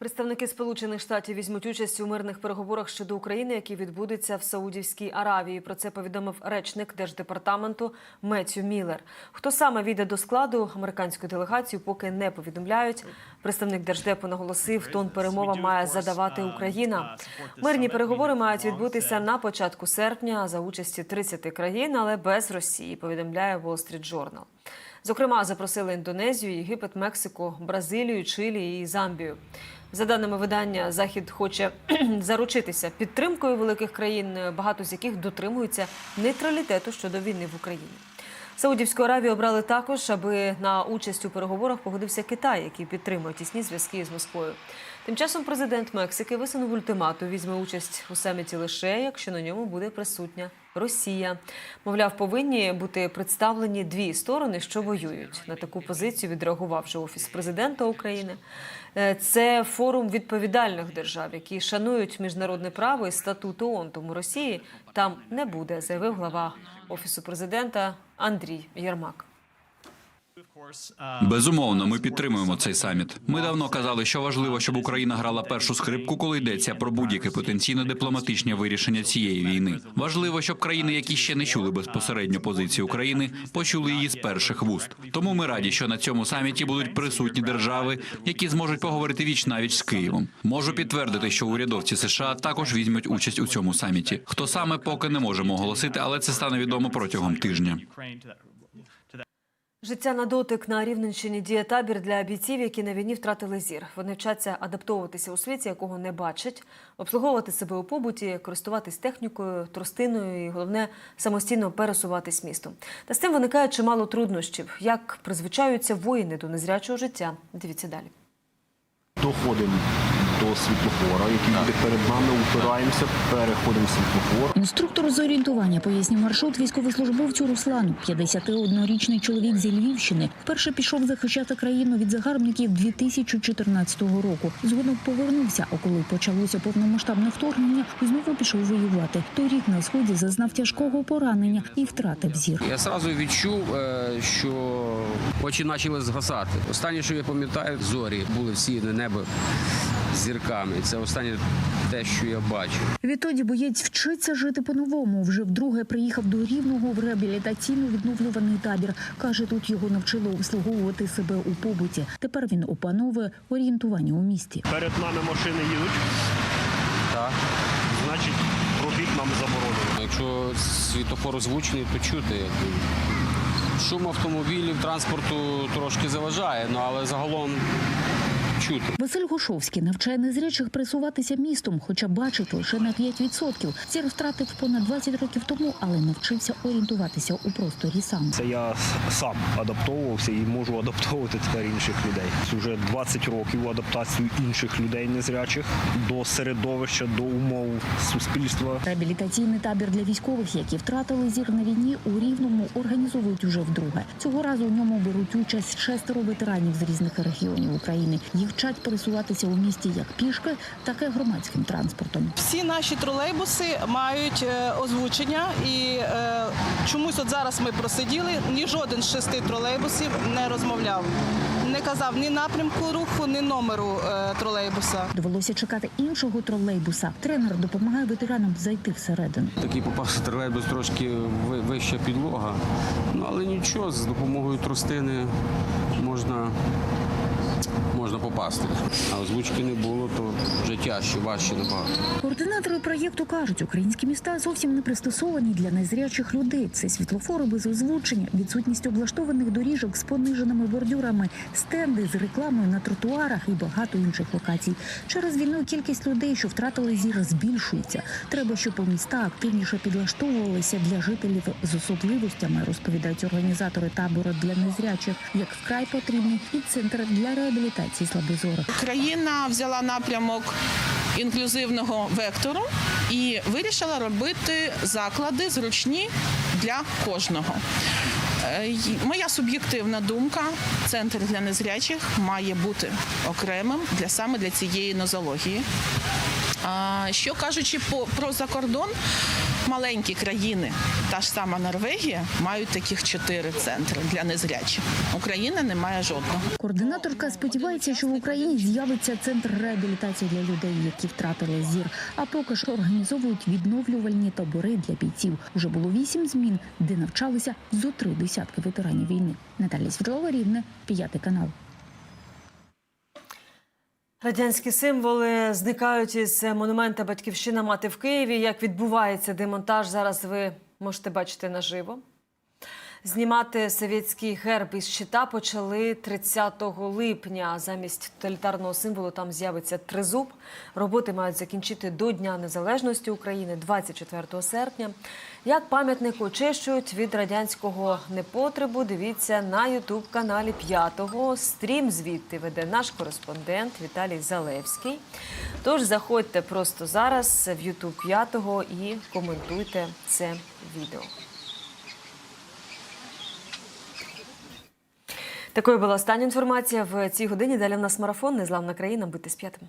Представники Сполучених Штатів візьмуть участь у мирних переговорах щодо України, які відбудуться в Саудівській Аравії. Про це повідомив речник держдепартаменту Меттю Міллер. Хто саме війде до складу американської делегації, поки не повідомляють. Представник держдепу наголосив, тон перемова має задавати Україна. Мирні переговори мають відбутися на початку серпня за участі 30 країн, але без Росії. Повідомляє Wall Street Journal. Зокрема, запросили Індонезію, Єгипет, Мексику, Бразилію, Чилі і Замбію. За даними видання, Захід хоче заручитися підтримкою великих країн, багато з яких дотримуються нейтралітету щодо війни в Україні. Саудівську Аравію обрали також, аби на участь у переговорах погодився Китай, який підтримує тісні зв'язки з Москвою. Тим часом президент Мексики висунув ультиматум, візьме участь у саміті лише якщо на ньому буде присутня Росія. Мовляв, повинні бути представлені дві сторони, що воюють. На таку позицію відреагував вже офіс президента України. Е, Це форум відповідальних держав, які шанують міжнародне право і статут ООН. Тому Росії там не буде, заявив глава офісу президента Андрій Єрмак. Безумовно, ми підтримуємо цей саміт. Ми давно казали, що важливо, щоб Україна грала першу скрипку, коли йдеться про будь-яке потенційно дипломатичне вирішення цієї війни. Важливо, щоб країни, які ще не чули безпосередньо позиції України, почули її з перших вуст. Тому ми раді, що на цьому саміті будуть присутні держави, які зможуть поговорити віч навіч з Києвом. Можу підтвердити, що урядовці США також візьмуть участь у цьому саміті. Хто саме поки не можемо оголосити, але це стане відомо протягом тижня. Життя на дотик на Рівненщині діє табір для бійців, які на війні втратили зір. Вони вчаться адаптовуватися у світі, якого не бачать, обслуговувати себе у побуті, користуватись технікою, тростиною і головне самостійно пересуватись містом. Та з цим виникає чимало труднощів. Як призвичаються воїни до незрячого життя? Дивіться далі. Доходимо до світлофора, який буде перед нами, упираємося, переходимо світлофор. Інструктор з орієнтування пояснює маршрут військовослужбовцю Руслану. 51-річний чоловік зі Львівщини вперше пішов захищати країну від загарбників 2014 року. Згодом повернувся, а коли почалося повномасштабне вторгнення, знову пішов воювати. Торік на сході зазнав тяжкого поранення і втратив зір. Я одразу відчув, е, що очі почали згасати. Останнє, що я пам'ятаю, зорі були всі на небо зірками. Це останнє те, що я бачу. Відтоді боєць вчиться жити по-новому. Вже вдруге приїхав до Рівного в реабілітаційно відновлюваний табір. Каже, тут його навчили обслуговувати себе у побуті. Тепер він опановує орієнтування у місті. Перед нами машини їдуть, Так. значить пробіг нам заборонено. Якщо світофор озвучений, то чути. Шум автомобілів, транспорту трошки заважає, ну, але загалом чути. Василь Гошовський навчає незрячих пересуватися містом, хоча бачить лише на 5%. Зір втратив понад 20 років тому, але навчився орієнтуватися у просторі сам. Це я сам адаптовувався і можу адаптовувати тепер інших людей. Це вже 20 років адаптацію інших людей незрячих до середовища, до умов суспільства. Реабілітаційний табір для військових, які втратили зір на війні, у Рівному організовують уже вдруге. Цього разу у ньому беруть участь шестеро ветеранів з різних регіонів України. Їх вчать пересуватися у місті як пішки, так і громадським транспортом. Всі наші тролейбуси мають е, озвучення, і е, чомусь от зараз ми просиділи. Ні жоден з шести тролейбусів не розмовляв, не казав ні напрямку руху, ні номеру е, тролейбуса. Довелося чекати іншого тролейбуса. Тренер допомагає ветеранам зайти всередину. Такий попався тролейбус трошки вища підлога. Ну але нічого, з допомогою тростини можна, можна попасти. А озвучки не було, то вже тяжче, важче набагато. Координатори проєкту кажуть, українські міста зовсім не пристосовані для незрячих людей. Це світлофори без озвучення, відсутність облаштованих доріжок з пониженими бордюрами, стенди з рекламою на тротуарах і багато інших локацій. Через війну кількість людей, що втратили зір, збільшується. Треба, щоб у міста активніше підлаштовувалися для жителів з особливостями, розповідають організатори табору для незрячих, як вкрай потрібний і центр для реабілітації слабозорих. Країна взяла напрямок інклюзивного вектору і вирішила робити заклади зручні для кожного. Е, Моя суб'єктивна думка, центр для незрячих має бути окремим для саме для цієї нозології. Що кажучи про закордон, маленькі країни, та ж сама Норвегія, мають таких чотири центри для незрячих. Україна не має жодного. Координаторка сподівається, що в Україні з'явиться центр реабілітації для людей, які втратили зір. А поки ж організовують відновлювальні табори для бійців. Уже було вісім змін, де навчалися зо три десятки ветеранів війни. Наталія Світлова, Рівне, п'ятий канал. Радянські символи зникають із монумента Батьківщина мати в Києві. Як відбувається демонтаж, зараз ви можете бачити наживо. Знімати совєтський герб із щита почали 30 липня. Замість тоталітарного символу там з'явиться тризуб. Роботи мають закінчити до Дня Незалежності України 24 серпня. Як пам'ятник очищують від радянського непотребу, дивіться на ютуб-каналі П'ятого. Стрім звідти веде наш кореспондент Віталій Залевський. Тож заходьте просто зараз в Ютуб П'ятого і коментуйте це відео. Такою була остання інформація в цій годині. Далі в нас марафон Незламна країна. Будьте з п'ятим.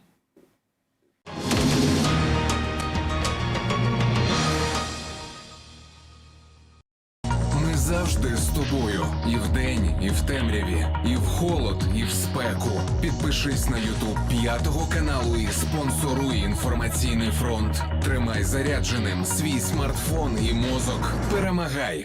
Ми завжди з тобою. І вдень, і в темряві, і в холод, і в спеку. Підпишись на Ютуб п'ятого каналу і спонсоруй інформаційний фронт. Тримай зарядженим свій смартфон і мозок. Перемагай!